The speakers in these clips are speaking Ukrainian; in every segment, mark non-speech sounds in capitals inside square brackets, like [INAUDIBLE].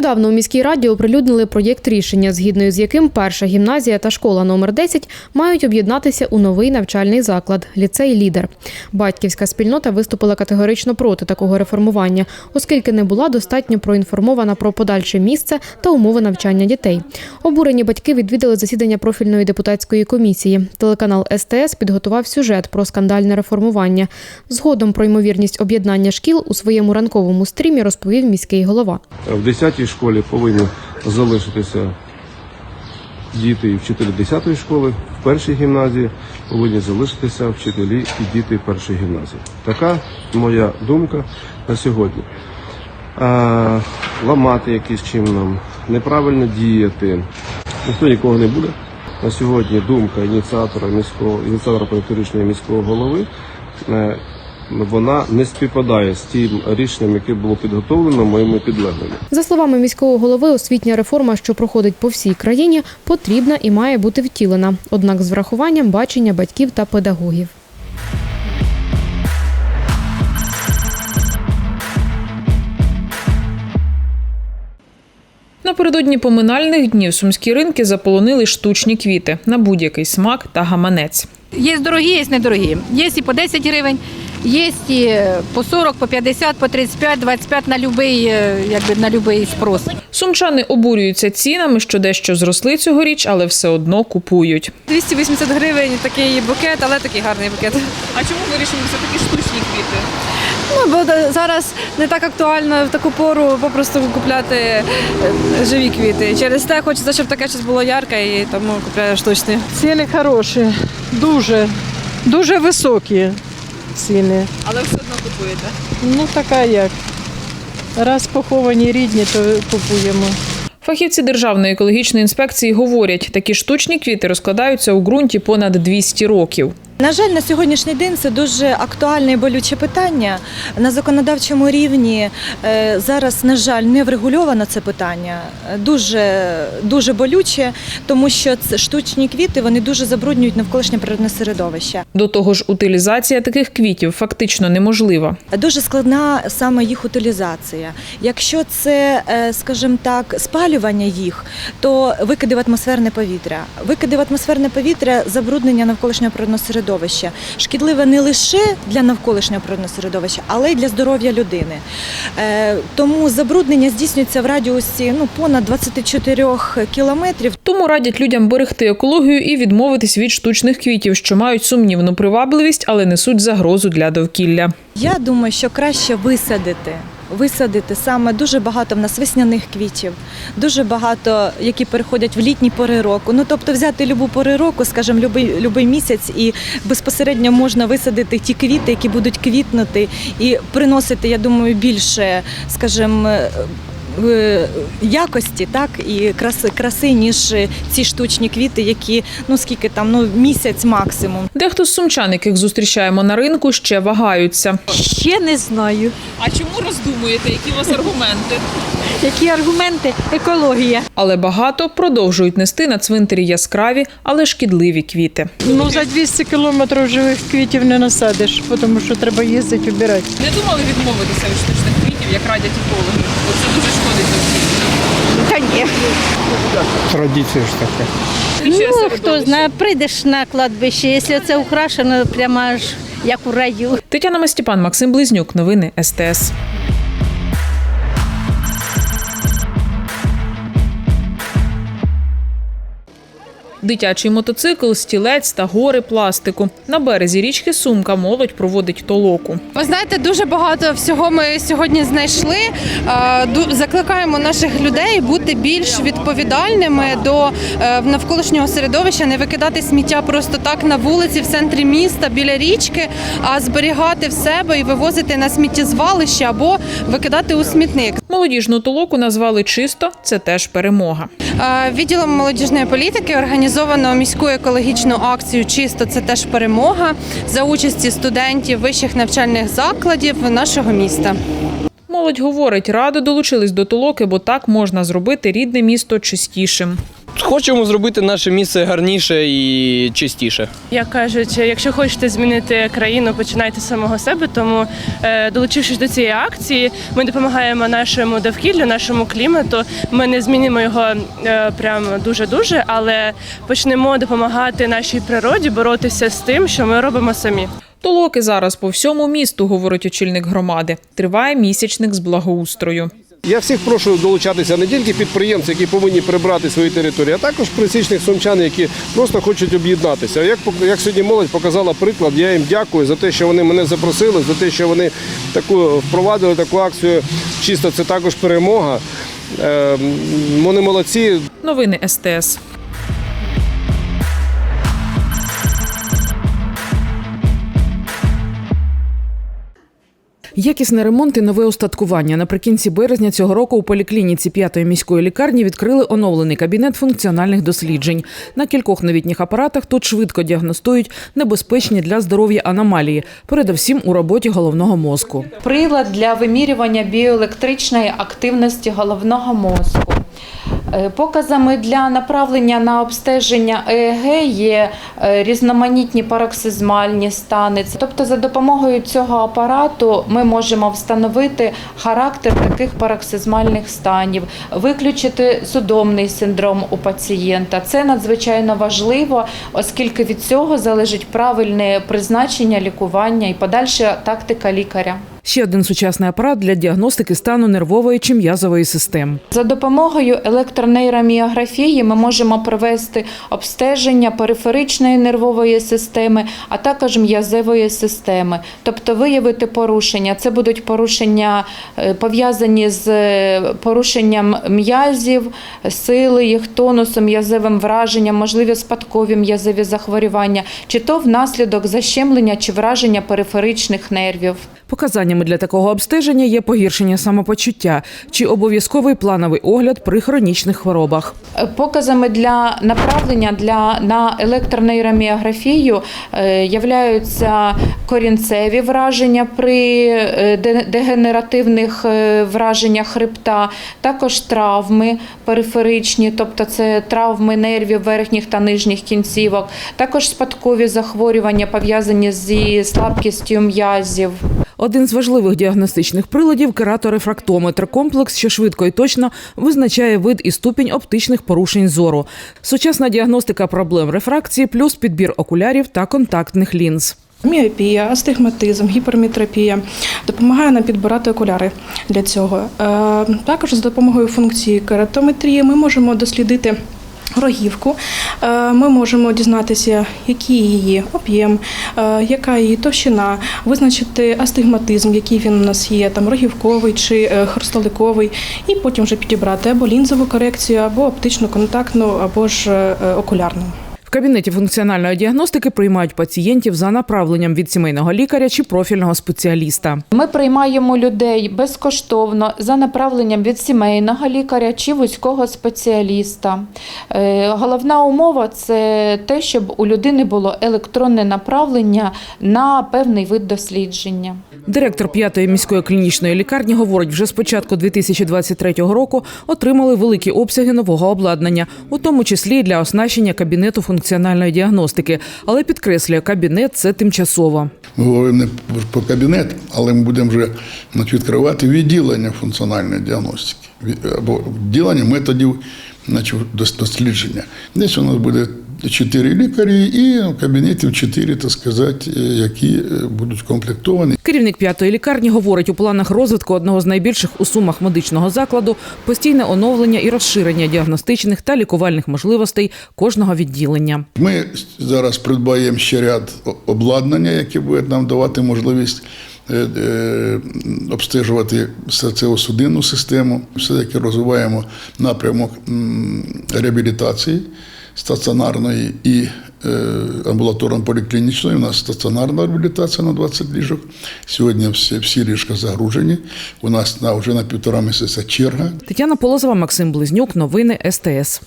Нещодавно у міській раді оприлюднили проєкт рішення, згідно з яким перша гімназія та школа номер 10 мають об'єднатися у новий навчальний заклад ліцей Лідер. Батьківська спільнота виступила категорично проти такого реформування, оскільки не була достатньо проінформована про подальше місце та умови навчання дітей. Обурені батьки відвідали засідання профільної депутатської комісії. Телеканал СТС підготував сюжет про скандальне реформування. Згодом про ймовірність об'єднання шкіл у своєму ранковому стрімі розповів міський голова. В 10-й школі повинні залишитися діти і вчителі 10-ї школи, в першій гімназії повинні залишитися вчителі і діти першої гімназії. Така моя думка на сьогодні. А, ламати якийсь чином, неправильно діяти. Ніхто нікого не буде. На сьогодні думка ініціатора міського ініціатора рішення міського голови. Вона не співпадає з тим рішенням, яке було підготовлено моїми підлеглими. За словами міського голови, освітня реформа, що проходить по всій країні, потрібна і має бути втілена, однак з врахуванням бачення батьків та педагогів. Напередодні поминальних днів сумські ринки заполонили штучні квіти на будь-який смак та гаманець. Є дорогі, є недорогі. Є і по 10 гривень, є і по 40, по 50, по 35, 25 на любий, е, якби на любий спрос. Сумчани обурюються цінами, що дещо зросли цьогоріч, але все одно купують. 280 гривень такий букет, але такий гарний букет. А чому вирішили все такі штучні квіти? Ну, бо зараз не так актуально в таку пору попросту купляти е, живі квіти. Через те хочеться, щоб таке щось було ярке, і тому купляю штучні. Ціни хороші, дуже, дуже високі ціни. Але все одно купуєте. Ну, така як. Раз поховані рідні, то купуємо. Фахівці Державної екологічної інспекції говорять, такі штучні квіти розкладаються у ґрунті понад 200 років. На жаль, на сьогоднішній день це дуже актуальне і болюче питання. На законодавчому рівні е, зараз, на жаль, не врегульовано це питання. Дуже, дуже болюче, тому що це штучні квіти вони дуже забруднюють навколишнє природне середовище. До того ж, утилізація таких квітів фактично неможлива. Дуже складна саме їх утилізація. Якщо це, е, скажімо так, спалювання їх, то викиди в атмосферне повітря. Викиди в атмосферне повітря забруднення навколишнього природного середовища. Шкідливе не лише для навколишнього природного середовища, але й для здоров'я людини. Е, Тому забруднення здійснюється в радіусі ну, понад 24 кілометрів. Тому радять людям берегти екологію і відмовитись від штучних квітів, що мають сумнівну привабливість, але несуть загрозу для довкілля. Я думаю, що краще висадити. Висадити саме дуже багато в нас весняних квітів, дуже багато, які переходять в літні пори року. Ну тобто взяти любу пори року, скажімо, любий, любий місяць, і безпосередньо можна висадити ті квіти, які будуть квітнути, і приносити, я думаю, більше, скажімо, якості, так і краси, краси, ніж ці штучні квіти, які ну скільки там, ну місяць максимум. Дехто з сумчан, яких зустрічаємо на ринку, ще вагаються. Ще не знаю. А чому роздумуєте? Які у вас аргументи? [LAUGHS] Які аргументи? Екологія. Але багато продовжують нести на цвинтарі яскраві, але шкідливі квіти. Ну, за 200 кілометрів живих квітів не насадиш, тому що треба їздити, обирати. Не думали відмовитися від штучних квітів, як радять екологи? Це дуже довкіллю. Традиція ж така. Ну, хто знає, прийдеш на кладбище, якщо це украшено, прямо аж як у раю. Тетяна Мастіпан, Максим Близнюк. Новини СТС. Дитячий мотоцикл, стілець та гори пластику. На березі річки Сумка молодь проводить толоку. Ви знаєте, дуже багато всього ми сьогодні знайшли. Е, Закликаємо наших людей бути більш відповідальними до е, навколишнього середовища, не викидати сміття просто так на вулиці в центрі міста біля річки, а зберігати в себе і вивозити на сміттєзвалище або викидати у смітник. Молодіжну толоку назвали чисто. Це теж перемога. Е, Відділом молодіжної політики організовано міську екологічну акцію Чисто це теж перемога за участі студентів вищих навчальних закладів нашого міста. Молодь говорить, радо долучились до толоки, бо так можна зробити рідне місто чистішим. Хочемо зробити наше місце гарніше і чистіше. Як кажуть, якщо хочете змінити країну, починайте з самого себе. Тому, е, долучившись до цієї акції, ми допомагаємо нашому довкіллю, нашому клімату. Ми не змінимо його е, прям дуже дуже, але почнемо допомагати нашій природі боротися з тим, що ми робимо самі. Толоки зараз по всьому місту, говорить очільник громади. Триває місячник з благоустрою. Я всіх прошу долучатися не тільки підприємці, які повинні прибрати свої території, а також присічних сумчан, які просто хочуть об'єднатися. Як як сьогодні молодь показала приклад, я їм дякую за те, що вони мене запросили, за те, що вони таку впровадили таку акцію. Чисто це також перемога. Е, Вони молодці. Новини СТС. Якісний ремонт і нове устаткування. Наприкінці березня цього року у поліклініці п'ятої міської лікарні відкрили оновлений кабінет функціональних досліджень. На кількох новітніх апаратах тут швидко діагностують небезпечні для здоров'я аномалії, передовсім у роботі головного мозку. Прилад для вимірювання біоелектричної активності головного мозку. Е, Показами для направлення на обстеження ЕЕГ є е, різноманітні пароксизмальні стани. Тобто, за допомогою цього апарату ми можемо встановити характер таких пароксизмальних станів, виключити судомний синдром у пацієнта. Це надзвичайно важливо, оскільки від цього залежить правильне призначення лікування і подальша тактика лікаря. Ще один сучасний апарат для діагностики стану нервової чи м'язової систем. За допомогою електронейроміографії ми можемо провести обстеження периферичної нервової системи, а також м'язевої системи, тобто виявити порушення. Це будуть порушення е, пов'язані з е, порушенням м'язів, сили, їх тонусу, м'язевим враженням, можливі спадкові м'язеві захворювання, чи то внаслідок защемлення чи враження периферичних нервів. Показаннями для такого обстеження є погіршення самопочуття чи обов'язковий плановий огляд при хронічних хворобах. Показами для направлення для на електронейроміографію е, являються корінцеві враження при е, дегенеративних е, враженнях хребта, також травми периферичні, тобто це травми нервів верхніх та нижніх кінцівок, також спадкові захворювання пов'язані зі слабкістю м'язів. Один з важливих діагностичних приладів кераторефрактометр комплекс, що швидко і точно визначає вид і ступінь оптичних порушень зору. Сучасна діагностика проблем рефракції, плюс підбір окулярів та контактних лінз. Міопія, астигматизм, гіперметропія допомагає нам підбирати окуляри для цього. Е, Також за допомогою функції кератометрії ми можемо дослідити. Рогівку Е, ми можемо дізнатися, який її об'єм, е, яка її товщина, визначити астигматизм, який він у нас є, там рогівковий чи е, хрусталиковий, і потім вже підібрати або лінзову корекцію, або оптичну контактну, або ж окулярну. В кабінеті функціональної діагностики приймають пацієнтів за направленням від сімейного лікаря чи профільного спеціаліста. Ми приймаємо людей безкоштовно за направленням від сімейного лікаря чи вузького спеціаліста. Е, Головна умова це те, щоб у людини було електронне направлення на певний вид дослідження. Директор п'ятої міської клінічної лікарні говорить, вже з початку 2023 року отримали великі обсяги нового обладнання, у тому числі і для оснащення кабінету функціональної діагностики. Але підкреслює, кабінет це тимчасово. Ми говоримо не про кабінет, але ми будемо вже відкривати відділення функціональної діагностики або відділення методів дослідження. Десь у нас буде чотири лікарі і кабінетів чотири, так сказати, е, які е, будуть комплектовані. Керівник п'ятої лікарні говорить, у планах розвитку одного з найбільших у сумах медичного закладу постійне оновлення і розширення діагностичних та лікувальних можливостей кожного відділення. Ми зараз придбаємо ще ряд обладнання, яке буде нам давати можливість е, обстежувати серцево-судинну систему. Все-таки розвиваємо напрямок реабілітації стаціонарної і е, амбулаторно-поліклінічної. У нас стаціонарна реабілітація на 20 ліжок. Сьогодні всі, всі ліжка загружені. У нас на, вже на півтора місяця черга. Тетяна Полозова, Максим Близнюк. Новини СТС.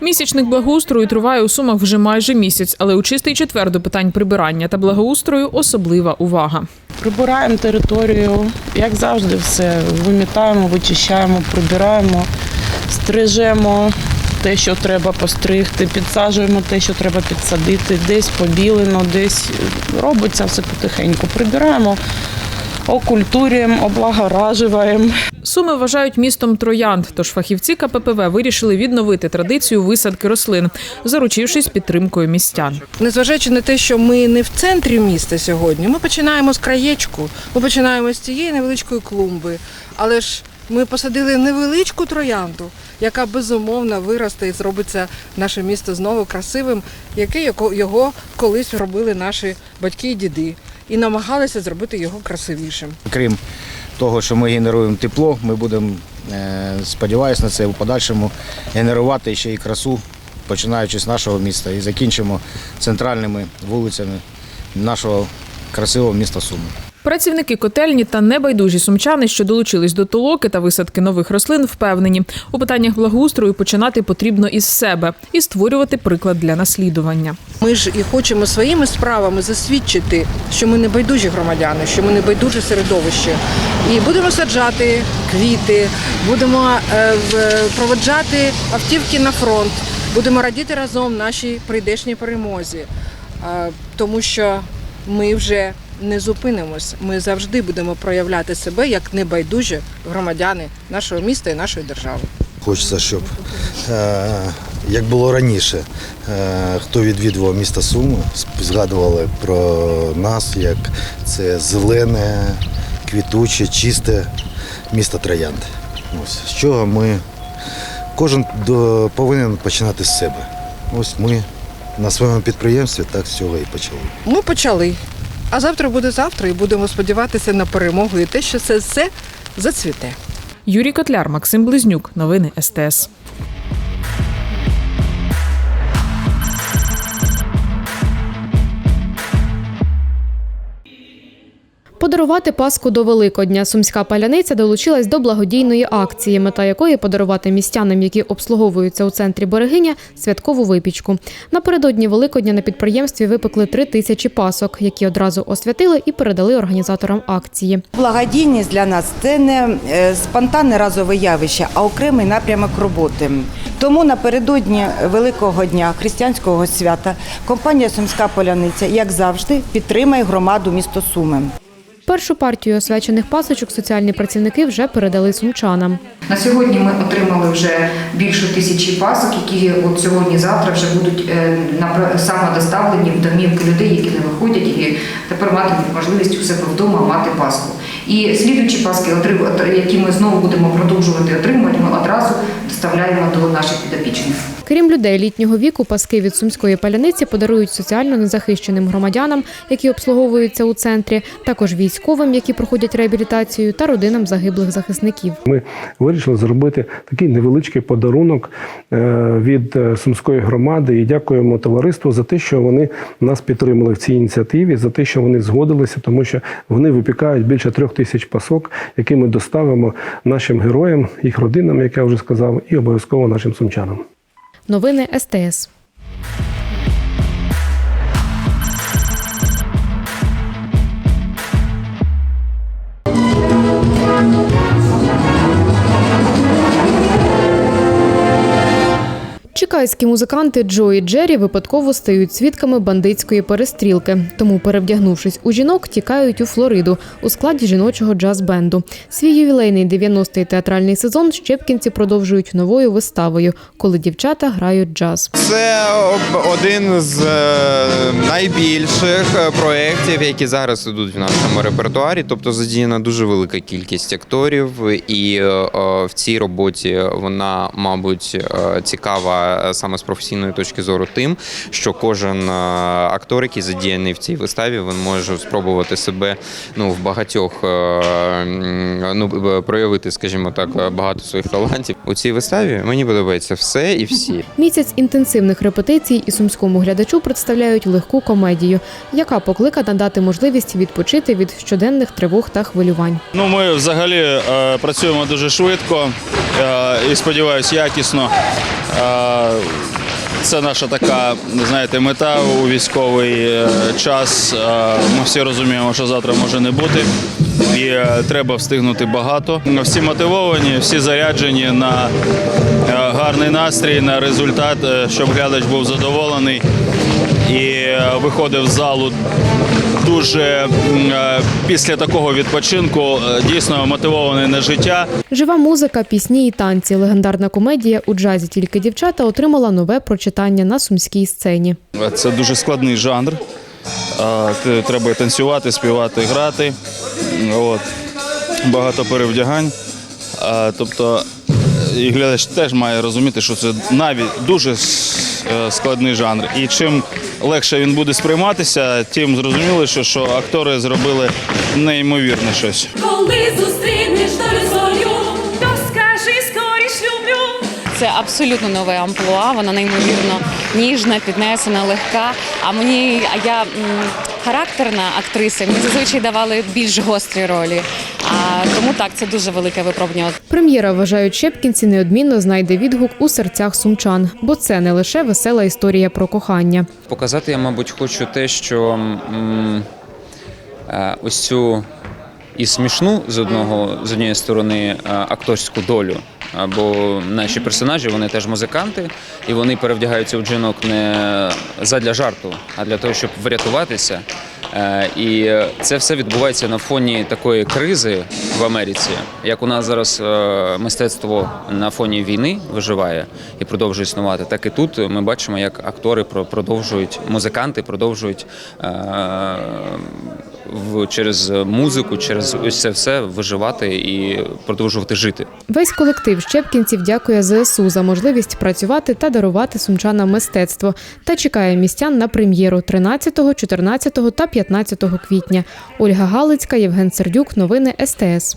Місячник благоустрою триває у Сумах вже майже місяць, але у чистий четвер до питань прибирання та благоустрою особлива увага. Прибираємо територію, як завжди, все вимітаємо, вичищаємо, прибираємо, стрижемо те, що треба постригти, підсаджуємо те, що треба підсадити, десь побілено, десь робиться все потихеньку. Прибираємо, окультурюємо, облагоражуємо. Суми вважають містом троянд, тож фахівці КППВ вирішили відновити традицію висадки рослин, заручившись підтримкою містян. Незважаючи на те, що ми не в центрі міста сьогодні, ми починаємо з краєчку, ми починаємо з цієї невеличкої клумби. Але ж ми посадили невеличку троянду, яка безумовно виросте і зробиться наше місто знову красивим, яке його колись робили наші батьки і діди, і намагалися зробити його красивішим. Крім того, що ми генеруємо тепло, ми будемо, е, сподіваюся на це, в подальшому генерувати ще й красу, починаючи з нашого міста і закінчимо центральними вулицями нашого красивого міста Суми. Працівники котельні та небайдужі сумчани, що долучились до толоки та висадки нових рослин, впевнені, у питаннях благоустрою починати потрібно із себе і створювати приклад для наслідування. Ми ж і хочемо своїми справами засвідчити, що ми не байдужі громадяни, що ми не байдуже середовище. І будемо саджати квіти, будемо е, проводжати автівки на фронт, будемо радіти разом нашій прийдешній перемозі, Е, тому що ми вже не зупинимось. Ми завжди будемо проявляти себе як небайдужі громадяни нашого міста і нашої держави. Хочеться, щоб е, як було раніше, е, хто відвідував місто Суми, згадували про нас, як це зелене, квітуче, чисте місто Троянд. Ось з чого ми кожен повинен починати з себе. Ось ми на своєму підприємстві так з цього і почали. Ми почали. А завтра буде завтра, і будемо сподіватися на перемогу і те, що це все зацвіте. Юрій Котляр, Максим Близнюк. Новини СТС. Подарувати Пасху до Великодня. Сумська паляниця долучилась до благодійної акції, мета якої подарувати містянам, які обслуговуються у центрі Берегиня, святкову випічку. Напередодні Великодня на підприємстві випекли три тисячі пасок, які одразу освятили і передали організаторам акції. Благодійність для нас це не е, спонтанне разове явище, а окремий напрямок роботи. Тому напередодні Великого дня християнського свята компанія Сумська Поляниця, як завжди, підтримає громаду місто Суми. Першу партію освячених пасочок соціальні працівники вже передали сумчанам. На сьогодні ми отримали вже більше тисячі пасок, які от сьогодні-завтра вже будуть е, самодоставлені в домівки людей, які не виходять, і тепер матимуть можливість у себе вдома мати паску. І слідуючі паски, які ми знову будемо продовжувати одразу доставляємо до наших підопічних. Крім людей літнього віку, паски від сумської паляниці подарують соціально незахищеним громадянам, які обслуговуються у центрі, також військовим, які проходять реабілітацію, та родинам загиблих захисників. Ми вирішили зробити такий невеличкий подарунок е, від е, сумської громади і дякуємо товариству за те, що вони нас підтримали в цій ініціативі, за те, що вони згодилися, тому що вони випікають більше трьох тисяч пасок, які ми доставимо нашим героям, їх родинам, як я вже сказав, і обов'язково нашим сумчанам. Новини СТС. Черкаські музиканти Джо і Джері випадково стають свідками бандитської перестрілки. Тому, перевдягнувшись у жінок, тікають у Флориду у складі жіночого джаз-бенду. Свій ювілейний 90-й театральний сезон щепкінці продовжують новою виставою, коли дівчата грають джаз. Це один з е, найбільших е, проєктів, які зараз ідуть в нашому репертуарі. Тобто задіяна дуже велика кількість акторів, і е, е, в цій роботі вона, мабуть, цікава саме з професійної точки зору тим, що кожен актор, який задіяний в цій виставі, він може спробувати себе ну в багатьох ну проявити, скажімо так, багато своїх талантів у цій виставі. Мені подобається все і всі. Місяць інтенсивних репетицій і сумському глядачу представляють легку комедію, яка покликана дати можливість відпочити від щоденних тривог та хвилювань. Ну, ми взагалі е, працюємо дуже швидко е, і сподіваюся, якісно. Е, це наша така, знаєте, мета у військовий е, час. Е, Ми всі розуміємо, що завтра може не бути, і е, треба встигнути багато. Всі мотивовані, всі заряджені на гарний настрій, на результат, щоб глядач був задоволений і е, виходив з залу дуже е, після такого відпочинку е, дійсно мотивований на життя. Жива музика, пісні і танці. Легендарна комедія у джазі тільки дівчата отримала нове прочитання на сумській сцені. Це дуже складний жанр. Треба і танцювати, співати, грати. От. Багато перевдягань. Тобто і глядач теж має розуміти, що це навіть дуже е, складний жанр. І чим легше він буде сприйматися, тим зрозуміло, що, що актори зробили неймовірне щось. Коли зустрінеш долю то скажи скоріш люблю. Це абсолютно нове амплуа. Вона неймовірно ніжна, піднесена, легка. А мені, а я характерна актриса, мені зазвичай давали більш гострі ролі. Тому так, це дуже велике випробування. Прем'єра вважають Щепкінці неодмінно знайде відгук у серцях сумчан, бо це не лише весела історія про кохання. Показати я, мабуть, хочу те, що м, е, ось цю і смішну з одного з однієї сторони е, акторську долю. е, Бо наші персонажі вони теж музиканти, і вони перевдягаються у жінок не задля жарту, а для того, щоб врятуватися. Е, І це все відбувається на фоні такої кризи в Америці, як у нас зараз е, мистецтво на фоні війни виживає і продовжує існувати, так і тут ми бачимо, як актори про- продовжують, музиканти продовжують е, в через музику, через ось це все виживати і продовжувати жити. Весь колектив Щепкінців дякує ЗСУ за можливість працювати та дарувати сумчанам мистецтво та чекає містян на прем'єру 13, 14 та 15 квітня. Ольга Галицька, Євген Сердюк. Новини СТС.